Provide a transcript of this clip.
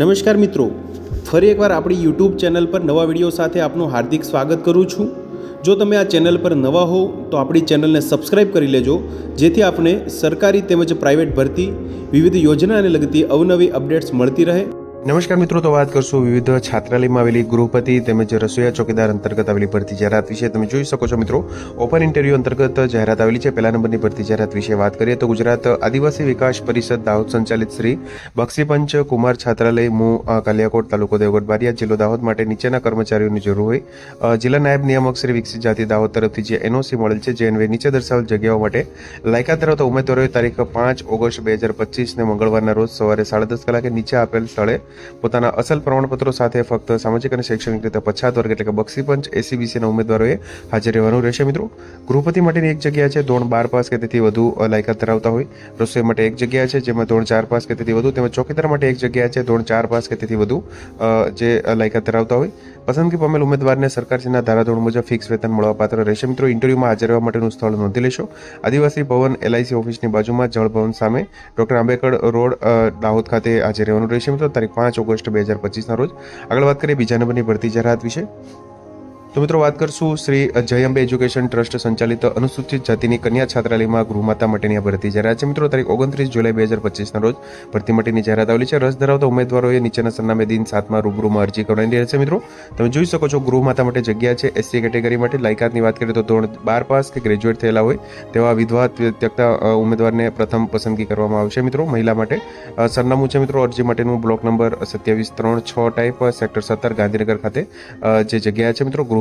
નમસ્કાર મિત્રો, ફરી એકવાર આપણી યુટ્યુબ ચેનલ પર નવા વીડિયો સાથે આપનું હાર્દિક સ્વાગત કરું છું. જો તમે આ ચેનલ પર નવા હો, તો આપણી ચેનલને સબસ્ક્રાઇબ કરી લેજો, જેથી આપને સરકારી તેમજ પ્રાઇવેટ ભરતી વિવિધ યોજનાને લગતી અવનવી અપડેટ્સ મળતી રહે. નમસ્કાર મિત્રો, તો વાત કરશું વિવિધ છાત્રાલયમાં આવેલી ગૃહપતિ તેમજ રસોઈયા ચોકીદાર અંતર્ગત આવેલી ભરતી જાહેરાત વિશે. તમે જોઈ શકો છો મિત્રો, ઓપન ઇન્ટરવ્યૂ અંતર્ગત જાહેરાત આવેલી છે. પહેલા નંબરની ભરતી જાહેરાત વિશે વાત કરીએ તો ગુજરાત આદિવાસી વિકાસ પરિષદ દાહોદ સંચાલિત શ્રી બક્ષીપંચ કુમાર છાત્રાલય, મુ કાલિયાકોટ તાલુકો દેવગઢ બારિયા, જિલ્લો દાહોદ માટે નીચેના કર્મચારીઓની જરૂર હોય. જિલ્લા નાયબ નિયામક શ્રી વિકસિત જાતિ દાહોદ તરફથી જે એનઓસી મળેલ છે, જે અન્વયે નીચે દર્શાવેલ જગ્યાઓ માટે લાયકાત ધરાવતા ઉમેદવારોએ તારીખ પાંચ ઓગસ્ટ બે હજાર પચીસને મંગળવારના રોજ સવારે સાડા દસ કલાકે નીચે આપેલ સ્થળે પોતાના અસલ પ્રમાણપત્રો સાથે ફક્ત સામાજિક અને શૈક્ષણિક રીતે પછાત વર્ગ એટલે કે બક્ષીપંચ એસીબીસીના ઉમેદવારોએ હાજર રહેવાનું રહેશે મિત્રો. ગૃહપતિ માટેની એક જગ્યા છે ધોરણ બાર પાસ કે તેથી વધુ લાયકાત ધરાવતા હોય. રસોઈ માટે એક જગ્યા છે જેમાં ધોરણ ચાર પાસ કે તેથી વધુ, તેમજ ચોકીદાર માટે એક જગ્યા છે ધોરણ ચાર પાસ કે તેથી વધુ જે લાયકાત ધરાવતા હોય. પસંદગી પામેલ ઉમેદવારને સરકારશ્રીના ધારાધોરણ મુજબ ફિક્સ વેતન મળવાપાત્ર રહેશે. મિત્રો, ઇન્ટરવ્યુમાં હાજર રહેવા માટેનું સ્થળ નોંધી લેશો. આદિવાસી ભવન એલઆઈસી ઓફિસની બાજુમાં જળ ભવન સામે ડોક્ટર આંબેડકર રોડ દાહોદ ખાતે હાજર રહેવાનું રહેશે. મિત્રો, તારીખ પાંચ ઓગસ્ટ બે હજાર પચીસના રોજ. આગળ વાત કરીએ બીજા નંબરની ભરતી જાહેરાત વિશે. તો મિત્રો વાત કરશું શ્રી જય અંબે એજ્યુકેશન ટ્રસ્ટ સંચાલિત અનુસૂચિત જાતિની કન્યા છાત્રાલયમાં ગૃહમાતા માટેની આ ભરતી જાહેરાત છે. મિત્રો, તારીખ ઓગણત્રીસ જુલાઈ બે હજાર પચીસના રોજ ભરતી માટેની જાહેરાત આવેલી છે. રસ ધરાવતા ઉમેદવારોએ નીચેના સરનામે દિન સાતમાં રૂબરૂમાં અરજી કરવાની રહેશે મિત્રો, તમે જોઈ શકો છો ગૃહમાતા માટે જગ્યા છે. એસસી કેટેગરી માટે લાયકાતની વાત કરીએ તો ધોરણ બાર પાસ કે ગ્રેજ્યુએટ થયેલા હોય તેવા વિધવા ત્યક્તા ઉમેદવારને પ્રથમ પસંદગી કરવામાં આવશે. મિત્રો, મહિલા માટે સરનામું છે. મિત્રો, અરજી માટેનું બ્લોક નંબર સત્યાવીસ ત્રણ છ ટાઈપ સેક્ટર સત્તર ગાંધીનગર ખાતે જે જગ્યા છે. મિત્રો ગૃહમાતા